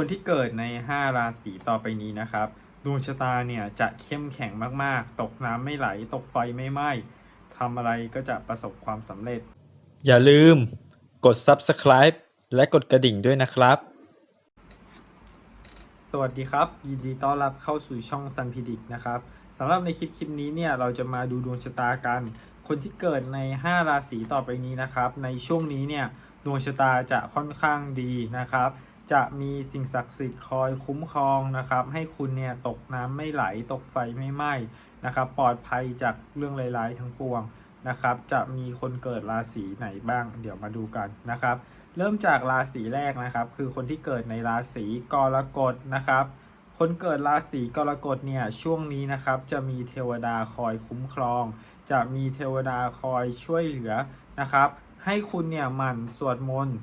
คนที่เกิดใน 5 ราศีต่อไปนี้นะครับ ดวงชะตาเนี่ยจะเข้มแข็งมากๆ ตกน้ำไม่ไหล ตกไฟไม่ไหม้ทำอะไรก็จะประสบความสำเร็จ อย่าลืมกด subscribe และกดกระดิ่งด้วยนะครับ สวัสดีครับ ยินดีต้อนรับเข้าสู่ช่อง Sun p r e d i c t นะครับสำหรับในคลิปคลิปนี้เนี่ยเราจะมาดูดวงชะตากัน คนที่เกิดใน 5 ราศีต่อไปนี้นะครับ ในช่วงนี้เนี่ยดวงชะตาจะค่อนข้างดีนะครับ จะมีสิ่งศักดิ์สิทธิ์คอยคุ้มครองนะครับ ให้คุณเนี่ยตกน้ำไม่ไหลตกไฟไม่ไหม้นะครับ ปลอดภัยจากเรื่องร้ายๆทั้งปวงนะครับ จะมีคนเกิดราศีไหนบ้าง เดี๋ยวมาดูกันนะครับ เริ่มจากราศีแรกนะครับ คือคนที่เกิดในราศีกรกฎนะครับ คนเกิดราศีกรกฎเนี่ยช่วงนี้นะครับจะมีเทวดาคอยคุ้มครอง จะมีเทวดาคอยช่วยเหลือนะครับ ให้คุณเนี่ยหมั่นสวดมนต์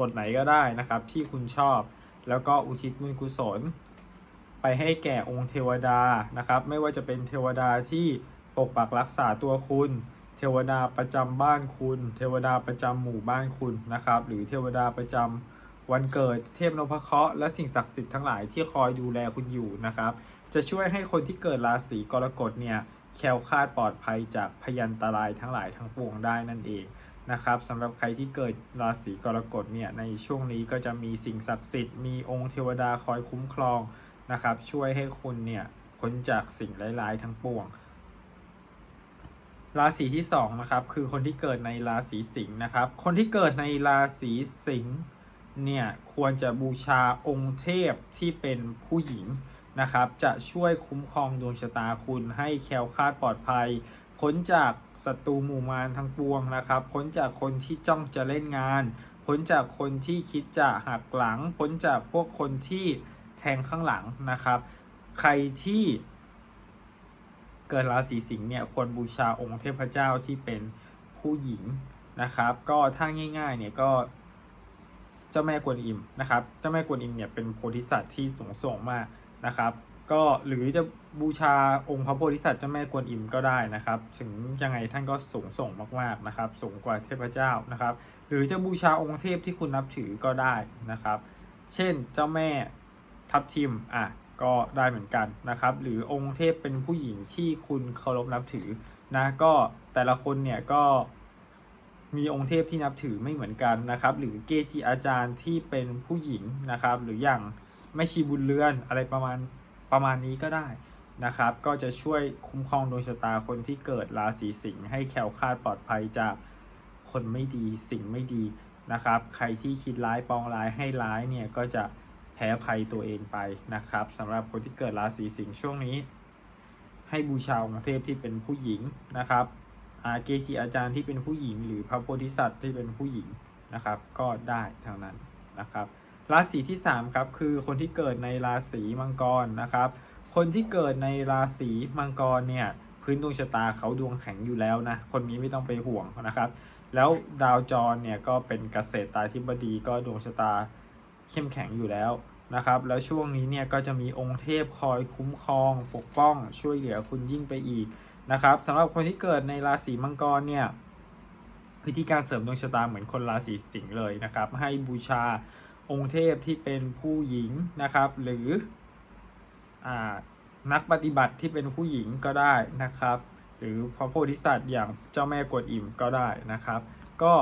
บทไหนก็ได้นะครับ ที่คุณชอบ แล้วก็อุทิศบุญกุศล ไปให้แก่องค์เทวดานะครับ ไม่ว่าจะเป็นเทวดาที่ปกปักรักษาตัวคุณ เทวดาประจำบ้านคุณ เทวดาประจำหมู่บ้านคุณนะครับ หรือเทวดาประจำวันเกิดเทพนพเคราะห์และสิ่งศักดิ์สิทธิ์ทั้งหลายที่คอยดูแลคุณอยู่นะครับ จะช่วยให้คนที่เกิดราศีกรกฎเนี่ยแคล้วคลาดปลอดภัยจากพยันตรายทั้งหลายทั้งปวงได้นั่นเอง นะครับสำหรับใครที่เกิดราศีกรกฎเนี่ยในช่วงนี้ก็จะมีสิ่งศักดิ์สิทธิ์มีองค์เทวดาคอยคุ้มครองนะครับช่วยให้คุณเนี่ยพ้นจากสิ่งร้ายๆทั้งปวง ราศีที่สองนะครับคือคนที่เกิดในราศีสิงห์นะครับ คนที่เกิดในราศีสิงห์เนี่ยควรจะบูชาองค์เทพที่เป็นผู้หญิงนะครับจะช่วยคุ้มครองดวงชะตาคุณให้แคล้วคลาดปลอดภัย พ้นจากศัตรูหมู่มารทั้งปวงนะครับ พ้นจากคนที่จ้องจะเล่นงาน พ้นจากคนที่คิดจะหักหลัง พ้นจากพวกคนที่แทงข้างหลังนะครับ ใครที่เกิดราศีสิงห์เนี่ยควรบูชาองค์เทพเจ้าที่เป็นผู้หญิงนะครับ ก็ถ้าง่ายๆเนี่ยก็เจ้าแม่กวนอิมนะครับ เจ้าแม่กวนอิมเนี่ยเป็นโพธิสัตว์ที่สูงส่งมากนะครับ ก็หรือจะบูชาองค์พระโพธิสัตว์เจ้าแม่กวนอิมก็ได้นะครับ ถึงยังไงท่านก็สูงส่งมากๆนะครับ สูงกว่าเทพเจ้านะครับ หรือจะบูชาองค์เทพที่คุณนับถือก็ได้นะครับ เช่นเจ้าแม่ทับทิมอะก็ได้เหมือนกันนะครับ หรือองค์เทพเป็นผู้หญิงที่คุณเคารพนับถือนะก็แต่ละคนเนี่ยก็มีองค์เทพที่นับถือไม่เหมือนกันนะครับ หรือเกจิอาจารย์ที่เป็นผู้หญิงนะครับ หรืออย่างแม่ชีบุญเรือนอะไรประมาณ ประมาณนี้ก็ได้นะครับ ก็จะช่วยคุ้มครองดวงชะตาคนที่เกิดราศีสิงห์ให้แคล้วคลาดปลอดภัยจากคนไม่ดีสิ่งไม่ดีนะครับ ใครที่คิดร้ายปองร้ายให้ร้ายเนี่ยก็จะแพ้ภัยตัวเองไปนะครับสำหรับคนที่เกิดราศีสิงห์ช่วงนี้ ให้บูชาองค์เทพที่เป็นผู้หญิงนะครับอาเกจิอาจารย์ที่เป็นผู้หญิง หรือพระโพธิสัตว์ที่เป็นผู้หญิงนะครับ ก็ได้ทางนั้นนะครับ ราศีที่ 3 ครับ คือคนที่เกิดในราศีมังกรนะครับ คนที่เกิดในราศีมังกรเนี่ยพื้นดวงชะตาเขาดวงแข็งอยู่แล้วนะ คนนี้ไม่ต้องไปห่วงนะครับ แล้วดาวจรเนี่ยก็เป็นเกษตรตาธิบดีก็ดวงชะตาเข้มแข็งอยู่แล้วนะครับ แล้วช่วงนี้เนี่ยก็จะมีองค์เทพคอยคุ้มครอง ปกป้องช่วยเหลือคุณยิ่งไปอีกนะครับสำหรับคนที่เกิดในราศีมังกรเนี่ยวิธีการเสริมดวงชะตาเหมือนคนราศีสิงห์เลยนะครับ ให้บูชา องค์เทพที่เป็นผู้หญิงนะครับ หรืออนักปฏิบัติที่เป็นผู้หญิงก็ได้นะครับ หรือพระโพธิสัตว์อย่างเจ้าแม่กวนอิมก็ได้นะครับ ก็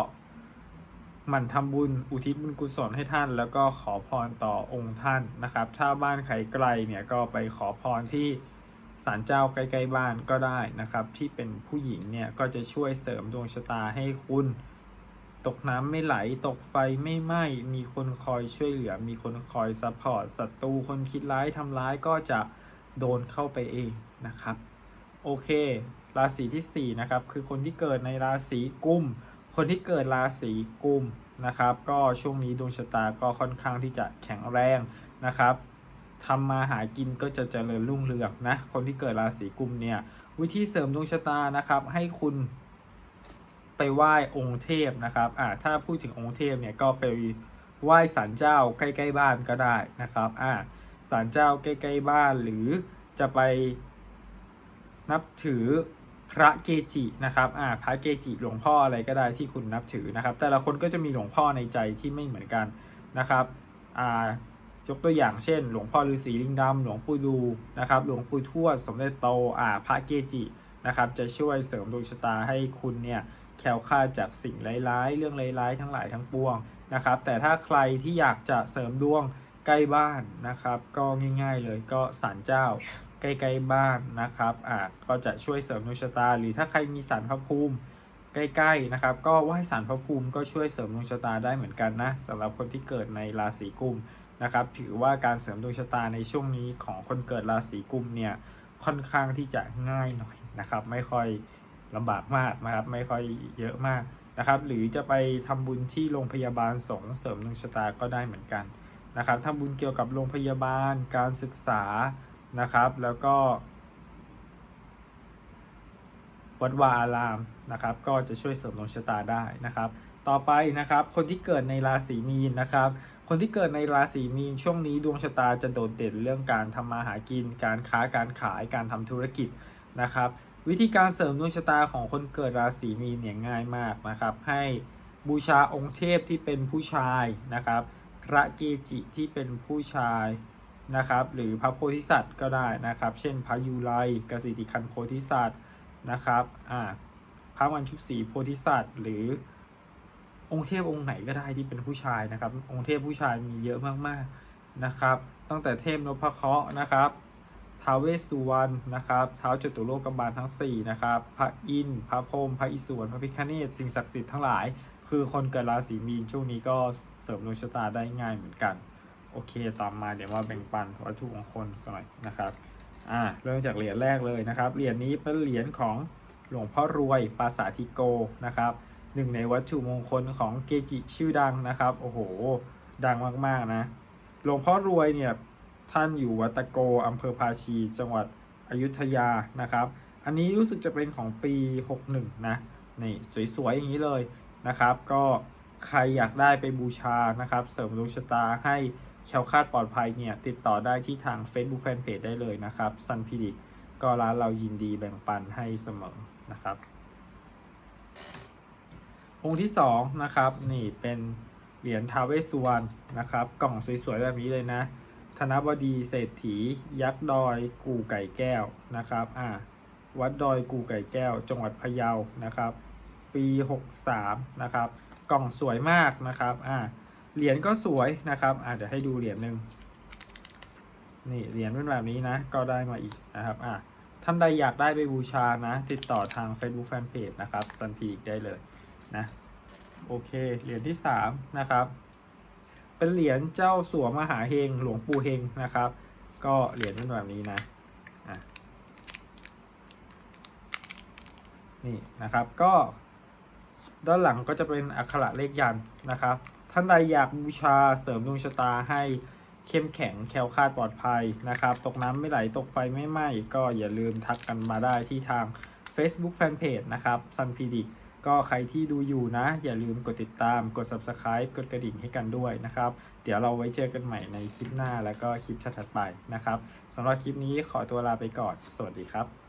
หมั่นทำบุญอุทิศบุญกุศลให้ท่าน แล้วก็ขอพรต่อองค์ท่านนะครับ ถ้าบ้านใครไกลเนี่ยก็ไปขอพรที่ศาลเจ้าใกล้ๆบ้านก็ได้นะครับ ที่เป็นผู้หญิงเนี่ยก็จะช่วยเสริมดวงชะตาให้คุณ ตกน้ำไม่ไหล ตกไฟไม่ไหม้ มีคนคอยช่วยเหลือ มีคนคอยซัพพอร์ต ศัตรูคนคิดร้ายทำร้ายก็จะโดนเข้าไปเองนะครับ โอเค ราศีที่ 4 นะครับ คือคนที่เกิดในราศีกุม คนที่เกิดราศีกุมนะครับ ก็ช่วงนี้ดวงชะตาก็ค่อนข้างที่จะแข็งแรงนะครับทำมาหากินก็จะเจริญรุ่งเรืองนะ คนที่เกิดราศีกุมเนี่ย วิธีเสริมดวงชะตานะครับ ให้คุณ ไปไหว้องค์เทพนะครับอ่าถ้าพูดถึงองค์เทพเนี่ยก็ไปไหว้ศาลเจ้าใกล้ๆบ้านก็ได้นะครับอ่าศาลเจ้าใกล้ๆบ้านหรือจะไปนับถือพระเกจินะครับอ่าพระเกจิหลวงพ่ออะไรก็ได้ที่คุณนับถือนะครับ แต่ละคนก็จะมีหลวงพ่อในใจที่ไม่เหมือนกันนะครับอ่ายกตัวอย่างเช่น หลวงพ่อฤาษีลิงดำหลวงปู่ดูนะครับ หลวงปู่ทวดสมเด็จโตอ่าพระเกจินะครับ จะช่วยเสริมดวงชะตาให้คุณเนี่ย แคล้วคลาดจากสิ่งร้ายๆ เรื่องร้ายๆ ทั้งหลายทั้งปวงนะครับ แต่ถ้าใครที่อยากจะเสริมดวงใกล้บ้านนะครับ ก็ง่าย ๆ เลยก็ศาลเจ้าใกล้ๆบ้านนะครับอ่าก็จะช่วยเสริมดวงชะตา หรือถ้าใครมีศาลพระภูมิใกล้ๆนะครับ ก็ไหว้สารพระภูมิก็ช่วยเสริมดวงชะตาได้เหมือนกันนะสำหรับคนที่เกิดในราศีกุมนะครับ ถือว่าการเสริมดวงชะตาในช่วงนี้ของคนเกิดราศีกุมเนี่ยค่อนข้างที่จะง่ายหน่อยนะครับ ไม่ค่อย ลำบากมากนะครับ ไม่ค่อยเยอะมากนะครับ หรือจะไปทำบุญที่โรงพยาบาลสงเสริมดวงชะตาก็ได้เหมือนกันนะครับทำบุญเกี่ยวกับโรงพยาบาลการศึกษานะครับ แล้วก็ วัดวาอารามนะครับ ก็จะช่วยเสริมดวงชะตาได้นะครับ ต่อไปนะครับ คนที่เกิดในราศีมีนนะครับ คนที่เกิดในราศีมีนช่วงนี้ดวงชะตาจะโดดเด่นเรื่องการทำมาหากิน การค้าการขายการทำธุรกิจนะครับ วิธีการเสริมดวงชะตาของคนเกิดราศีมีนเนี่ยง่ายมากนะครับ ให้บูชาองค์เทพที่เป็นผู้ชายนะครับ พระเกจิที่เป็นผู้ชายนะครับ หรือพระโพธิสัตว์ก็ได้นะครับ เช่นพระยูไรกสิติคันโพธิสัตว์นะครับอ่าพระวันชุกศรีโพธิสัตว์ หรือองค์เทพองค์ไหนก็ได้ที่เป็นผู้ชายนะครับ องค์เทพผู้ชายมีเยอะมากๆนะครับ ตั้งแต่เทพนพเคราะห์นะครับ ท้าวเวสสุวรรณนะครับท้าวจตุโลกบาลทั้ง4นะครับพระอินทร์พระพรหมพระอิศวรพระพิฆเนศสิ่งศักดิ์สิทธิ์ทั้งหลาย คือคนเกิดราศีมีนช่วงนี้ก็เสริมดวงชะตาได้ง่ายเหมือนกัน โอเคต่อมาเดี๋ยวมาแบ่งปันวัตถุมงคลกันหน่อยนะครับอ่าเริ่มจากเหรียญแรกเลยนะครับเหรียญนี้เป็นเหรียญของหลวงพ่อรวยปราสาทธิโกนะครับหนึ่งในวัตถุมงคลของเกจิชื่อดังนะครับโอ้โหดังมากๆนะหลวงพ่อรวยเนี่ย ท่านอยู่วัดตะโกอำเภอภาชี จังหวัดอยุธยานะครับ อันนี้รู้สึกจะเป็นของปี 61 นะนี่สวยๆ อย่างนี้เลยนะครับ ก็ใครอยากได้ไปบูชานะครับ เสริมดวงชะตาให้แคล้วคลาดปลอดภัยเนี่ยติดต่อได้ที่ทาง Facebook Fanpage ได้เลยนะครับซันพิดิกก็ร้านเรายินดีแบ่งปันให้เสมอนะครับ องค์ที่สองนะครับนี่เป็นเหรียญทาวเวสสุวรรณนะครับ กล่องสวยๆ แบบนี้เลยนะ ธนบดีเศรษฐี ยักษ์ดอยกู่ไก่แก้วนะครับอ่าวัดดอยกู่ไก่แก้ว จังหวัดพะเยานะครับ ปี 63นะครับกล่องสวยมากนะครับอ่าเหรียญก็สวยนะครับอ่าเดี๋ยวให้ดูเหรียญหนึ่งนี่เหรียญเป็นแบบนี้นะก็ได้มาอีกนะครับอ่าท่านใดอยากได้ไปบูชานะ ติดต่อทาง Facebook Fanpage นะครับซันพีกได้เลยนะโอเคเหรียญที่3นะครับ เป็นเหรียญเจ้าสัวมหาเฮงหลวงปู่เฮงนะครับ ก็เหรียญเป็นแบบนี้นะนี่นะครับก็ด้านหลังก็จะเป็นอักขระเลขยันนะครับ ท่านใดอยากบูชาเสริมดวงชะตาให้เข้มแข็งแคล้วคลาดปลอดภัยนะครับ ตกน้ำไม่ไหลตกไฟไม่ไหม้ก็อย่าลืมทักกันมาได้ที่ทาง Facebook Fanpage นะครับ Sun p d i c ก็ใครที่ดูอยู่นะ อย่าลืมกดติดตามกด Subscribe กดกระดิ่งให้กันด้วยนะครับ เดี๋ยวเราไว้เจอกันใหม่ในคลิปหน้าแล้วก็คลิปถัดไปนะครับสำหรับคลิปนี้ขอตัวลาไปก่อน สวัสดีครับ